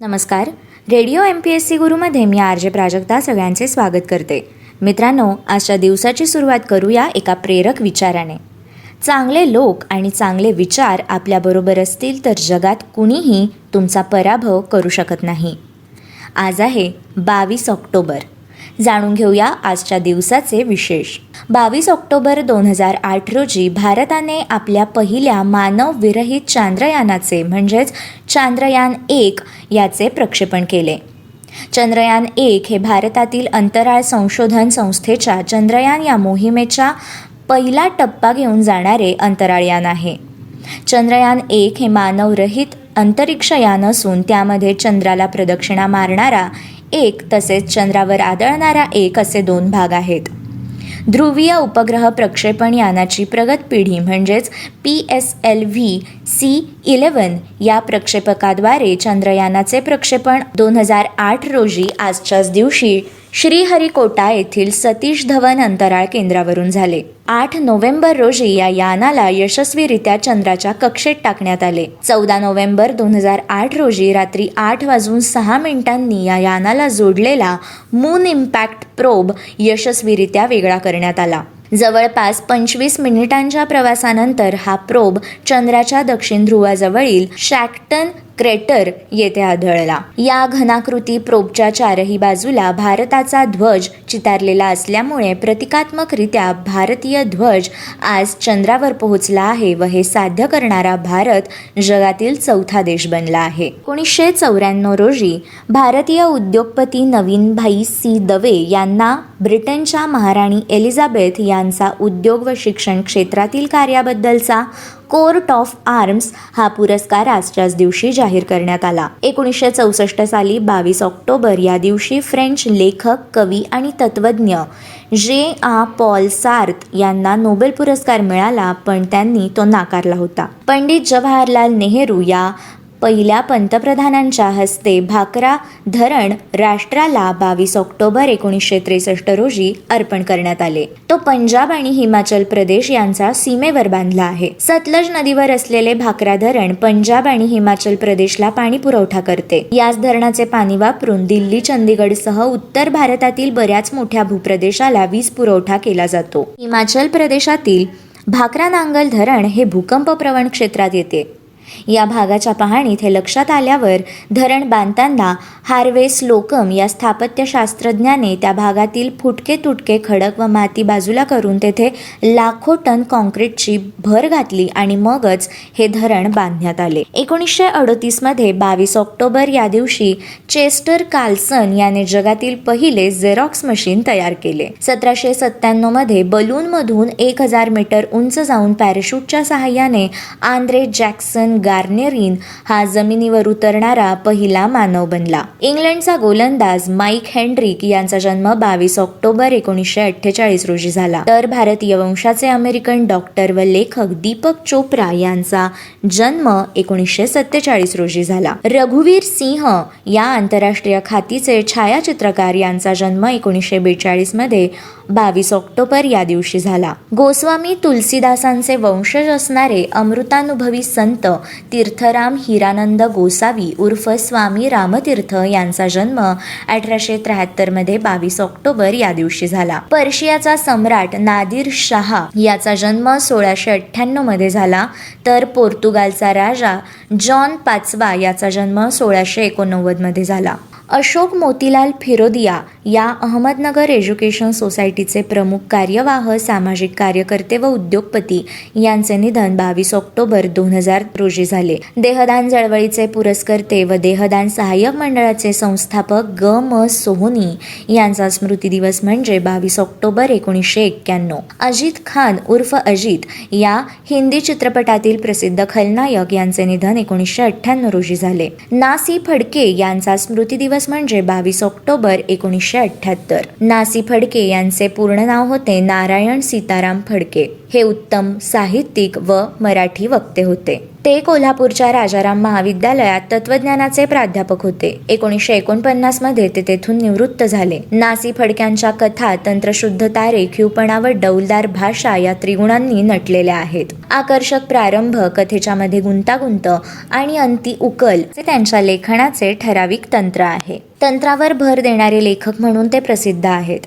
नमस्कार. Radio M P S C गुरुमध्ये मी R J Prajakta सगळ्यांचे स्वागत करते. मित्रांनो आजच्या दिवसाची सुरुवात करूया एका प्रेरक विचाराने. चांगले लोक आणि चांगले विचार आपल्याबरोबर असतील तर जगात कुणीही तुमचा पराभव करू शकत नाही. आज आहे बावीस ऑक्टोबर. जाणून घेऊया आजच्या दिवसाचे विशेष. बावीस ऑक्टोबर दोन हजार आठ रोजी भारताने आपल्या पहिल्या मानवविरहित चांद्रयानाचे म्हणजेच चांद्रयान एक याचे प्रक्षेपण केले. चंद्रयान एक हे भारतातील अंतराळ संशोधन संस्थेच्या चंद्रयान या मोहिमेच्या पहिला टप्पा घेऊन जाणारे अंतराळयान आहे. चंद्रयान एक हे मानवरहित अंतरिक्षयान असून त्यामध्ये चंद्राला प्रदक्षिणा मारणारा एक तसेच चंद्रावर आदळणारा एक असे दोन भाग आहेत. ध्रुवीय उपग्रह प्रक्षेपण यानाची प्रगत पिढी म्हणजेच P S L V C eleven या प्रक्षेपकाद्वारे चंद्रयानाचे प्रक्षेपण दोन हजार आठ रोजी आजच्याच दिवशी श्रीहरिकोटा येथील सतीश धवन अंतराळ केंद्रावरून झाले. आठ नोव्हेंबर रोजी या यानाला यशस्वीरित्या चंद्राच्या कक्षेत टाकण्यात आले. चौदा नोव्हेंबर दोन हजार आठ रोजी रात्री आठ वाजून सहा मिनिटांनी या यानाला जोडलेला मून इम्पॅक्ट प्रोब यशस्वीरित्या वेगळा करण्यात आला. जवळपास पंचवीस मिनिटांच्या प्रवासानंतर हा प्रोब चंद्राच्या दक्षिण ध्रुवाजवळील शॅक्टन क्रेटर येथे आढळला. या घनाकृती प्रोपच्या चारही बाजूला भारताचा ध्वज चितारलेला असल्यामुळे प्रतिकात्मकरित्या भारतीय ध्वज आज चंद्रावर पोहोचला आहे व हे साध्य करणारा भारत जगातील चौथा देश बनला आहे. एकोणीसशे चौऱ्याण्णव रोजी भारतीय उद्योगपती नवीन भाई सी दवे यांना ब्रिटनच्या महाराणी एलिझाबेथ यांचा उद्योग व शिक्षण क्षेत्रातील कार्याबद्दलचा कोर्ट ऑफ आर्म्स हा पुरस्कार आजच्याच दिवशी जाहीर करण्यात आला. एकोणीसशे चौसष्ट साली बावीस ऑक्टोबर या दिवशी फ्रेंच लेखक कवी आणि तत्वज्ञ जे आ पॉल सार्थ यांना नोबेल पुरस्कार मिळाला पण त्यांनी तो नाकारला होता. पंडित जवाहरलाल नेहरू या पहिल्या पंतप्रधानांच्या हस्ते भाकरा धरण राष्ट्राला बावीस ऑक्टोबर एकोणीसशे त्रेसष्ट रोजी अर्पण करण्यात आले. तो पंजाब आणि हिमाचल प्रदेश यांचा सीमेवर बांधला आहे. सतलज नदीवर असलेले भाकरा धरण पंजाब आणि हिमाचल प्रदेशला पाणी पुरवठा करते. याच धरणाचे पाणी वापरून दिल्ली चंदीगडसह उत्तर भारतातील बऱ्याच मोठ्या भूप्रदेशाला वीज पुरवठा केला जातो. हिमाचल प्रदेशातील भाकरा नांगल धरण हे भूकंप प्रवण क्षेत्रात येते. या भागाच्या पाहणीत हे लक्षात आल्यावर धरण बांधताना हार्वेस लोकम या स्थापत्यशास्त्रज्ञाने त्या भागातील फुटके तुटके खडक व माती बाजूला करून तेथे लाखो टन कॉन्क्रीटची भर घातली आणि मगच हे धरण बांधण्यात आले. एकोणीसशे अडतीसमध्ये बावीस ऑक्टोबर या दिवशी चेस्टर कार्लसन याने जगातील पहिले झेरॉक्स मशीन तयार केले. सतराशे सत्त्याण्णवमध्ये बलूनमधून एक हजार मीटर उंच जाऊन पॅराशूटच्या सहाय्याने आंद्रे जॅक्सन गार्नेरिन हा जमिनीवर उतरणारा पहिला मानव बनला. इंग्लंडचा गोलंदाज माईक हेनड्रिक यांचा जन्म बावीस ऑक्टोबर एकोणीसशे अठ्ठेचाळीस रोजी झाला. तर भारतीय वंशाचे अमेरिकन डॉक्टर व लेखक दीपक चोप्रा यांचा जन्म एकोणीसशे सत्तेचाळीस रोजी झाला. रघुवीर सिंह या आंतरराष्ट्रीय खातीचे छायाचित्रकार यांचा जन्म एकोणीसशे बेचाळीसमध्ये बावीस ऑक्टोबर या दिवशी झाला. गोस्वामी तुलसीदासांचे वंशज असणारे अमृतानुभवी संत तीर्थराम हिरानंद गोसावी उर्फ स्वामी रामतीर्थ यांचा जन्म अठराशे त्र्याहत्तरमध्ये बावीस ऑक्टोबर या दिवशी झाला. पर्शियाचा सम्राट नादिर शहा याचा जन्म सोळाशे अठ्ठ्याण्णवमध्ये झाला. तर पोर्तुगालचा राजा जॉन पाचवा याचा जन्म सोळाशे एकोणनव्वदमध्ये झाला. अशोक मोतीलाल फिरोदिया या अहमदनगर एज्युकेशन सोसायटीचे प्रमुख कार्यवाह सामाजिक कार्यकर्ते व उद्योगपती यांचे निधन बावीस ऑक्टोबर दोन हजार रोजी झाले. देहदान चळवळीचे पुरस्कर्ते व देहदान सहाय्यक मंडळाचे संस्थापक ग. म. सोहोनी यांचा स्मृती दिवस म्हणजे बावीस ऑक्टोबर एकोणीसशे एक्क्याण्णव. अजित खान उर्फ अजित या हिंदी चित्रपटातील प्रसिद्ध खलनायक यांचे निधन एकोणीसशे अठ्ठ्याण्णव रोजी झाले. नासी फडके यांचा स्मृती दिवस म्हणजे बावीस ऑक्टोबर एकोणीसशे अठ्ठ्याहत्तर. नासी फडके यांचे पूर्ण नाव होते नारायण सीताराम फडके. हे उत्तम साहित्यिक व मराठी वक्ते होते. ते कोल्हापूरच्या राजाराम महाविद्यालयात तत्वज्ञानाचे प्राध्यापक होते. एकोणीसशे एकोणपन्नासमध्ये ते तेथून निवृत्त झाले. नासी फडक्यांच्या कथा तंत्रशुद्ध तारे व डौलदार भाषा या त्रिगुणांनी नटलेल्या आहेत. आकर्षक प्रारंभ कथेच्या मध्ये गुंतागुंत आणि अंती उकल हे त्यांच्या लेखनाचे ठराविक तंत्र आहे. तंत्रावर भर देणारे लेखक म्हणून ते प्रसिद्ध आहेत.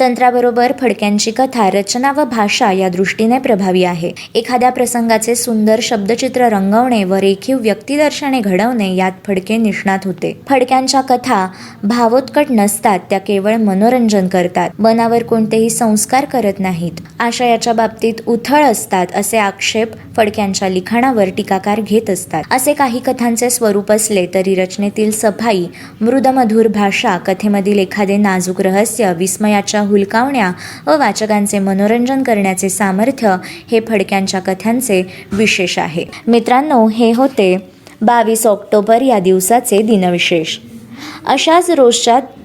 तंत्राबरोबर फडक्यांची कथा रचना व भाषा या दृष्टीने प्रभावी आहे. एखाद्या प्रसंगाचे सुंदर शब्दचित्र रंगवणे व रेखीव व्यक्तिदर्शने घडवणे यात फडके निष्णात होते. फडक्यांच्या कथा भावोत्कट नसतात त्या केवळ मनोरंजन करतात. मनावर कोणतेही संस्कार करत नाहीत. आशयाच्या बाबतीत उथळ असतात असे आक्षेप फडक्यांच्या लिखाणावर टीकाकार घेत असतात. असे काही कथांचे स्वरूप असले तरी रचनेतील सफाई मृदमधुर भाषा कथेमधील एखादे नाजूक रहस्य वाचा हुलकावण्या व वाचकांचे मनोरंजन करण्याचे सामर्थ्य हे फडक्यांच्या कथांचे विशेष आहे. मित्रांनो हे होते बावीस ऑक्टोबर या दिवसाचे दिनविशेष. अशाच रोजच्या